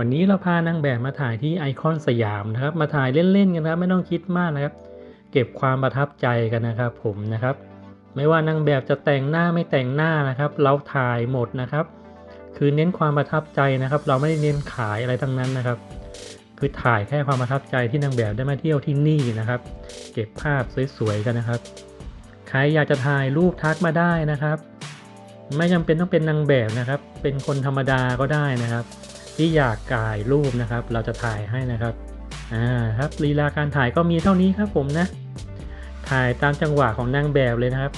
วันนี้เราพานางแบบมาถ่ายที่ไอคอนสยามนะครับ มาถ่ายเล่นๆกันครับ ไม่ต้องคิดมากนะครับ เก็บความประทับใจกันนะครับ ผมนะครับ ไม่ว่านางแบบจะแต่งหน้าไม่แต่งหน้านะครับ เราถ่ายหมดนะครับ คือเน้นความประทับใจนะครับ เราไม่ได้เน้นขายอะไรทั้งนั้นนะครับ คือถ่ายแค่ความประทับใจที่นางแบบได้มาเที่ยวที่นี่นะครับ เก็บภาพสวยๆกันนะครับ ใครอยากจะถ่ายรูปทักมาได้นะครับ ไม่จำเป็นต้องเป็นนางแบบนะครับ เป็นคนธรรมดาก็ได้นะครับ ที่อยากถ่ายรูปนะครับ เราจะถ่ายให้นะครับอ่าครับลีลาการถ่ายก็มีเท่านี้ครับผมนะ ถ่ายตามจังหวะของนางแบบเลยนะครับ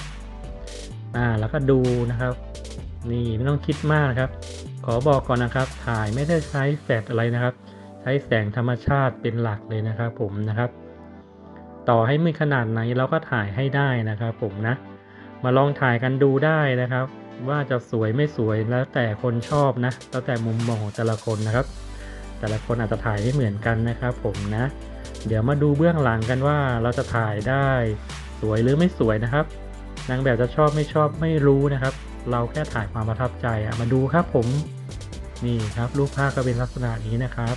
อ่าแล้วก็ดูนะครับ นี่ไม่ต้องคิดมากนะครับ ขอบอกก่อนนะครับ ถ่ายไม่ได้ใช้แฟลชอะไรนะครับ ใช้แสงธรรมชาติเป็นหลักเลยนะครับผมนะครับ ต่อให้มืดขนาดไหนเราก็ถ่ายให้ได้นะครับ ผมนะ มาลองถ่ายกันดูได้นะครับ ว่าจะสวยไม่สวยแล้วแต่คนชอบนะ แล้วแต่มุมมองของแต่ละคนนะครับ แต่ละคนอาจจะถ่ายไม่เหมือนกันนะครับ ผมนะ เดี๋ยวมาดูเบื้องหลังกันว่าเราจะถ่ายได้สวยหรือไม่สวยนะครับ นางแบบจะชอบไม่ชอบไม่รู้นะครับ เราแค่ถ่ายความประทับใจอะมาดูครับผม นี่ครับรูปภาพก็เป็นลักษณะนี้นะครับ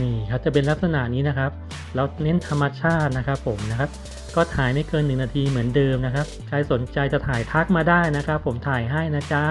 นี่ครับจะเป็นลักษณะนี้นะครับ เราเน้นธรรมชาตินะครับผมนะครับ ก็ถ่ายไม่เกิน 1 นาทีเหมือนเดิมนะครับ ใครสนใจจะถ่ายทักมาได้นะครับ ผมถ่ายให้นะจ๊ะ